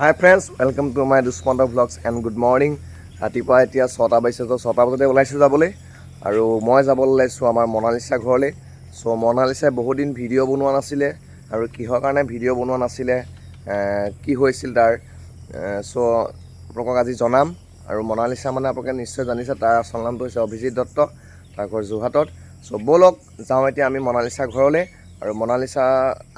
Hi friends welcome to my Dushmanta vlogs and good morning ৰাতিপুৱা এতিয়া ছটা বাজিছে তো ছটা বজাতে ওলাইছোঁ যাবলৈ। আৰু মই যাবলৈ ওলাইছোঁ আমাৰ মনালিচা ঘৰলৈ। চ' মনালিচাই বহুত দিন ভিডিঅ' বনোৱা নাছিলে আৰু কিহৰ কাৰণে ভিডিঅ' বনোৱা নাছিলে কি হৈছিল তাৰ চ' আপোনালোকক আজি জনাম। আৰু মনালিচা মানে আপোনালোকে নিশ্চয় জানিছে তাৰ আচল নামটো হৈছে অভিজিত দত্ত তাৰ ঘৰ যোৰহাটত। চ' ব'লক যাওঁ এতিয়া আমি মনালিচা ঘৰলৈ। আৰু মনালিচা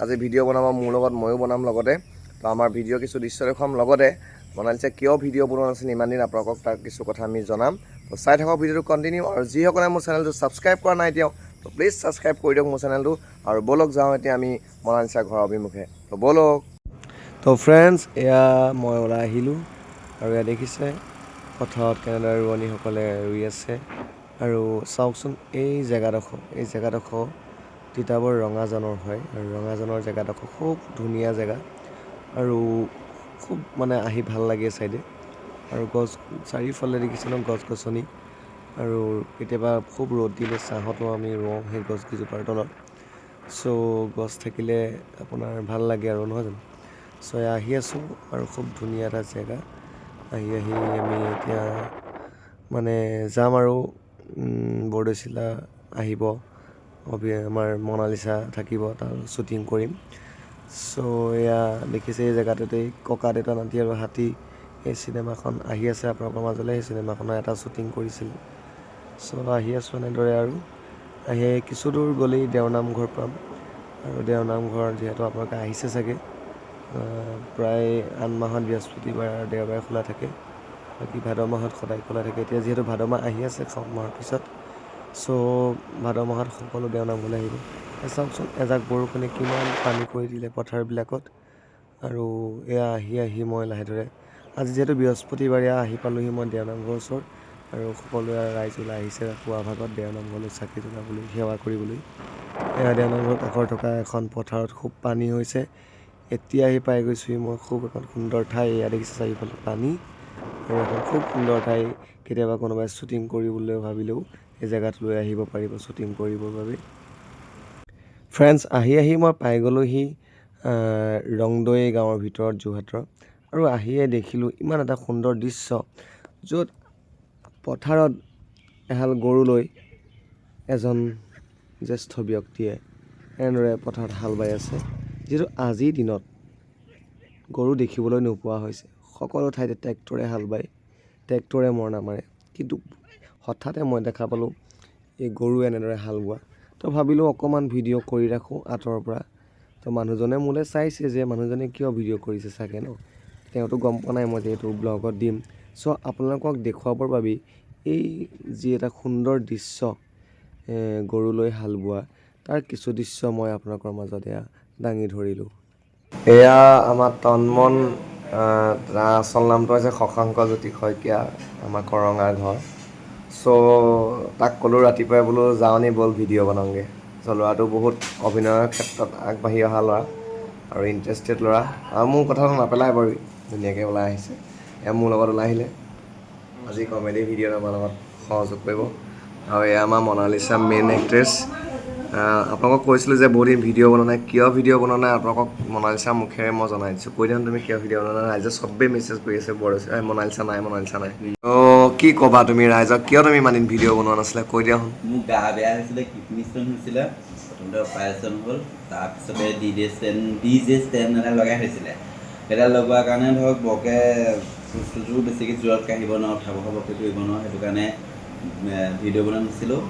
আজি ভিডিঅ' বনাব মোৰ লগত ময়ো বনাম লগতে। তো আমাৰ ভিডিঅ' কিছু দৃশ্য দেখুৱাম। লগতে মনালিচা কিয় ভিডিঅ' বনোৱা নাছিল ইমান দিন আপোনালোকক তাৰ কিছু কথা আমি জনাম। তো চাই থাকক ভিডিঅ'টো কণ্টিনিউ আৰু যিসকলে মোৰ চেনেলটো ছাবস্ক্ৰাইব কৰা নাই এতিয়াও তো প্লিজ ছাবস্ক্ৰাইব কৰি দিয়ক মোৰ চেনেলটো আৰু ব'লক যাওঁ এতিয়া আমি মনালিচা ঘৰৰ অভিমুখে। তো ব'লক। তো ফ্ৰেণ্ডছ এয়া মই ওলাই আহিলোঁ আৰু এয়া দেখিছে পথাৰত কেনেদৰে ৰোৱনীসকলে ৰুই আছে। আৰু চাওকচোন এই জেগাডোখৰ এই জেগাডোখৰ তিতাবৰ ৰঙাজানৰ হয়। আৰু ৰঙাজানৰ জেগাডোখৰ খুব ধুনীয়া জেগা। আৰু খুব মানে আহি ভাল লাগে চাইডে। আৰু গছ চাৰিওফালে দেখিছে ন গছ গছনি? আৰু কেতিয়াবা খুব ৰ'দ দিলে ছাঁহতো আমি ৰোওঁ সেই গছকেইজোপাৰ তলত। চ' গছ থাকিলে আপোনাৰ ভাল লাগে আৰু নহয় জানো? চ' আহি আছোঁ আৰু খুব ধুনীয়া এটা জেগা। আহি আহি আমি এতিয়া মানে যাম আৰু বৰদৈচিলা আহিব। আমাৰ মনালিচা থাকিব তাৰ শ্বুটিং কৰিম। চ' এয়া দেখিছে এই জেগাটোতেই ককা দেউতা নাতি আৰু হাতী এই চিনেমাখন আহি আছে। আপোনালোকৰ মাজলৈ সেই চিনেমাখনৰ এটা শ্বুটিং কৰিছিল। চ' আহি আছোঁ এনেদৰে আৰু। আহি কিছু দূৰ গ'লেই দেওনামঘৰ পাম। আৰু দেওনামঘৰ যিহেতু আপোনালোকে আহিছে চাগে। প্ৰায় আন মাহত বৃহস্পতিবাৰ আৰু দেওবাৰে খোলা থাকে। বাকী ভাদ মাহত সদায় খোলা থাকে। এতিয়া যিহেতু ভাদ মাহ আহি আছে মাহৰ পিছত। চ' ভাদ মাহত সকলো দেওনামলৈ আহিব। এই চাওকচোন এজাক বৰষুণে কিমান পানী কৰি দিলে পথাৰবিলাকত। আৰু এয়া আহি আহি মই লাহে ধৰে আজি যিহেতু বৃহস্পতিবাৰ আহি পালোহি মই দেওনামঘৰ ওচৰত আৰু সকলোৱে ৰাইজ ওলাই আহিছে পুৱা ভাগত দেওনামঘৰলৈ চাকি জ্বলাবলৈ সেৱা কৰিবলৈ। এয়া দেওনামঘৰ কাষত থকা এখন পথাৰত খুব পানী হৈছে। এতিয়া আহি পাই গৈছোঁহি মই খুব এখন সুন্দৰ ঠাই এয়া দেখিছে চাৰিওফালে পানী। আৰু এখন খুব সুন্দৰ ঠাই কেতিয়াবা কোনোবাই শ্বুটিং কৰিবলৈ ভাবিলেও এই জেগাটোলৈ আহিব পাৰিব শ্বুটিং কৰিবৰ বাবে। ফ্ৰেণ্ডছ আহি আহি মই পাই গ'লোহি ৰংদৈ গাঁৱৰ ভিতৰত যোৰহাটৰ। আৰু আহিয়ে দেখিলোঁ ইমান এটা সুন্দৰ দৃশ্য য'ত পথাৰত এহাল গৰু লৈ এজন জ্যেষ্ঠ ব্যক্তিয়ে এনেদৰে পথাৰত হাল বাই আছে যিহেতু আজিৰ দিনত গৰু দেখিবলৈ নোপোৱা হৈছে। সকলো ঠাইতে ট্ৰেক্টৰে হাল বায় ট্ৰেক্টৰে মৰণা মাৰে। কিন্তু হঠাতে মই দেখা পালোঁ এই গৰু এনেদৰে হাল বোৱা। তো ভাবিলোঁ অকণমান ভিডিঅ' কৰি ৰাখোঁ আঁতৰৰ পৰা। তো মানুহজনে মোলৈ চাইছে যে মানুহজনে কিয় ভিডিঅ' কৰিছে চাগে ন? তেওঁতো গম পোৱা নাই মই যিহেতু ব্লগত দিম। চ' আপোনালোকক দেখুৱাবৰ বাবেই এই যি এটা সুন্দৰ দৃশ্য গৰুলৈ হাল বোৱা, তাৰ কিছু দৃশ্য মই আপোনালোকৰ মাজত এয়া দাঙি ধৰিলোঁ। এয়া আমাৰ তন্মন আচল নামটো হৈছে শশাংক জ্যোতি শইকীয়া আমাৰ কৰঙাৰ ঘৰ। চ' তাক ক'লোঁ ৰাতিপুৱাই বোলো যাওঁনি ব'ল ভিডিঅ' বনাওঁগৈ। চ' ল'ৰাটো বহুত অভিনয়ৰ ক্ষেত্ৰত আগবাঢ়ি অহা ল'ৰা আৰু ইণ্টাৰেষ্টেড ল'ৰা। আৰু মোৰ কথাটো নাপেলাই বাৰু ধুনীয়াকৈ ওলাই আহিছে। এয়া মোৰ লগত ওলাই আহিলে। আজি কমেডি ভিডিঅ'ত আমাৰ লগত সহযোগ কৰিব। আৰু এয়া আমাৰ মনালিচা মেইন এক্ট্ৰেছ আপোনালোকক কৈছিলোঁ যে বহুত দিন ভিডিঅ' বনোৱা নাই। কিয় ভিডিঅ' বনোৱা নাই? আপোনালোকক মনালিচা মুখেৰে মই জনাই দিছোঁ কৈ দিওঁ তুমি কিয় ভিডিঅ' বনোৱা নাই। ৰাইজে চবেই মেছেজ কৰি আছে বৰ মনালিচা নাই মনালিচা নাই। অ' কি ক'বা তুমি ৰাইজক কিয় তুমি দিন ভিডিঅ' বনোৱা নাছিলে? কৈ দিয়াচোন মোৰ গা বেয়া হৈছিলে, কিডনী ষ্ট'ন হৈছিলে। প্ৰথমতে অপাৰেশ্যন হ'ল, তাৰপিছতে D J stand D J stand এটা লগাই থৈছিলে। সেইটা লগোৱাৰ কাৰণে ধৰক, বৰকৈ বস্তুটো বেছিকৈ জোৰত কাঢ়িব নোৱাৰোঁ, উঠাব খাবকৈ কৰিব নোৱাৰোঁ, সেইটো কাৰণে ভিডিঅ' বনোৱা নাছিলোঁ।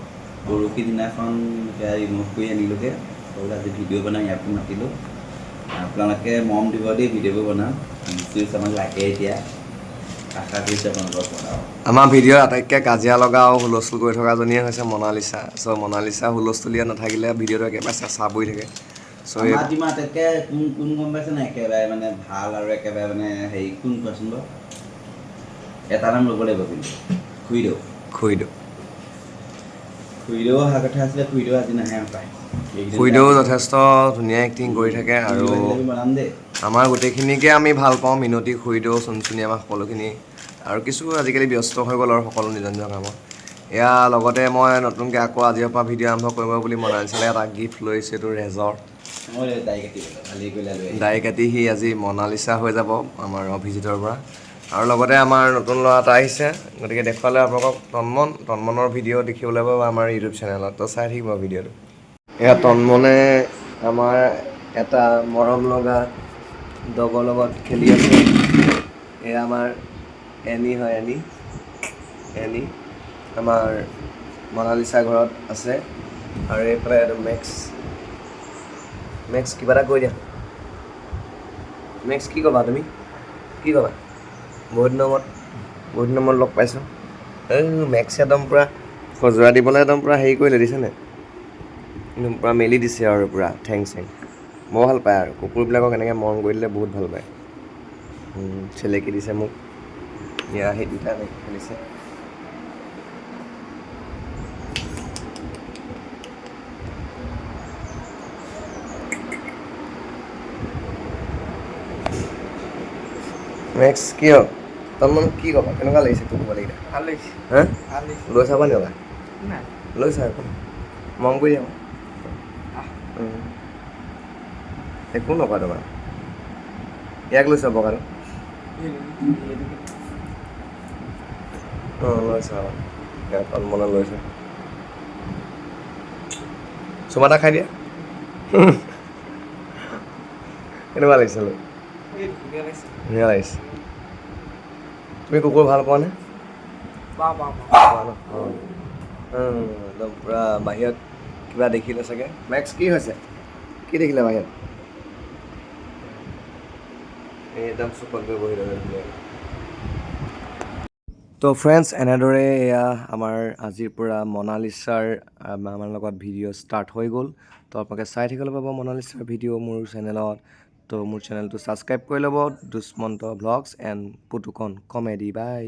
পৰহি দিনাখন এতিয়া ৰিমুভ কৰি আনিলোগৈ। আৰু আজি ভিডিঅ' বনাই ইয়াকো মাতিলোঁ। আপোনালোকে মৰম দিব দেই, ভিডিঅ'বোৰ বনাম। আমাক লাগে এতিয়া আশা কৰিছোঁ আপোনালোকৰ পৰা আমাৰ ভিডিঅ'ত আটাইতকৈ কাজিয়া লগা আৰু হুলস্থুল কৰি থকাজনীয়ে হৈছে মনালিচা চ' মনালিচা হুলস্থুলীয়া নাথাকিলে ভিডিঅ'টো একেবাৰে চেঁচা পৰি থাকে। চ' আটাইতকৈ কোন কোন গম পাইছে নাই? একেবাৰে মানে ভালো আৰু একেবাৰে মানে হেৰি কোন কোৱাচোন বাৰু? এটা নাম ল'ব লাগিব কিন্তু। খুৰীদেউ খুৰীদেউ খুৰীদেউ অহা কথা আছিলে খুৰীদেউ আজি নাহে পায় খুৰীদেউ যথেষ্ট ধুনীয়া এক্টিং কৰি থাকে আৰু দেই। আমাৰ গোটেইখিনিকে আমি ভাল পাওঁ মিনতি খুৰীদেউ চুনচুনি আমাৰ সকলোখিনি। আৰু কিছু আজিকালি ব্যস্ত হৈ গ'ল আৰু সকলো নিজৰ নিজৰ কামত। এয়া লগতে মই নতুনকৈ আকৌ আজিৰ পৰা ভিডিঅ' আৰম্ভ কৰিব বুলি মনালিচালে এটা গিফ্ট লৈছোঁ এইটো ৰেজৰ মই। দাড়ি কাটি সি আজি মনালিচা হৈ যাব আমাৰ অভিজিতৰ পৰা। আৰু লগতে আমাৰ নতুন ল'ৰা এটা আহিছে গতিকে দেখুৱালে আপোনালোকক তন্মন তন্মনৰ ভিডিঅ' দেখিবলৈ পাব আমাৰ ইউটিউব চেনেলত তো চাই থাকিব ভিডিঅ'টো। এয়া তন্মনে আমাৰ এটা মৰম লগা ডগৰ লগত খেলি আছে। এয়া আমাৰ এনি হয়, এনি এনি। আমাৰ মনালিচা ঘৰত আছে। আৰু এইফালে এইটো মেক্স। মেক্স, কিবা এটা কৈ দিয়া। নেক্সট কি ক'বা তুমি? কি ক'বা? বহুত দিনৰ মূৰত, বহুত দিনৰ মূৰত লগ পাইছোঁ। এই, মেক্সে একদম পূৰা সজোৱা দিবলৈ একদম পূৰা হেৰি কৰিলে দিছেনে একদম পূৰা মেলি দিছে আৰু পূৰা ঠেং চেং বৰ ভাল পায় আৰু কুকুৰবিলাকক এনেকৈ মৰম কৰি দিলে বহুত ভাল পায় উম, চেলেকি দিছে মোক ইয়া সেই দুটা এনেকৈ খেলিছে মেক্স কি হ'ল তন্মন কি ক'বা কেনেকুৱা লাগিছে কুকুৰ লাগিলে ভাল লাগিছে হা ভাল লাগিছে লৈ চাবা নি ওলা নাই লৈ চা আকৌ মৰম কৰি যাবা ఎక్కువ ఒకరు ఏకలు ఒకరు কলমলা লৈছোঁ চুমা এটা খাই দিয়া। কেনেকুৱা লাগিছে লৈ ধুনীয়া লাগিছে। তুমি কুকুৰ ভালো পোৱা নে? একদম পূৰা বাহিৰত কিবা দেখিলে চাগে? মেক্স কি হৈছে? কি দেখিলে বাহিৰত একদম চুকত বহি তো ফ্ৰেণ্ডছ এনেদৰে এয়া আমাৰ আজিৰ পৰা মনালিছাৰ আম, আমাৰ লগত ভিডিঅ' ষ্টাৰ্ট হৈ গ'ল। তো আপোনালোকে চাই থাকিবলৈ পাব মনালিছাৰ ভিডিঅ' মোৰ চেনেলত তো মোৰ চেনেলটো ছাবস্ক্ৰাইব কৰি ল'ব Dushmanta vlogs and Putukon comedy bye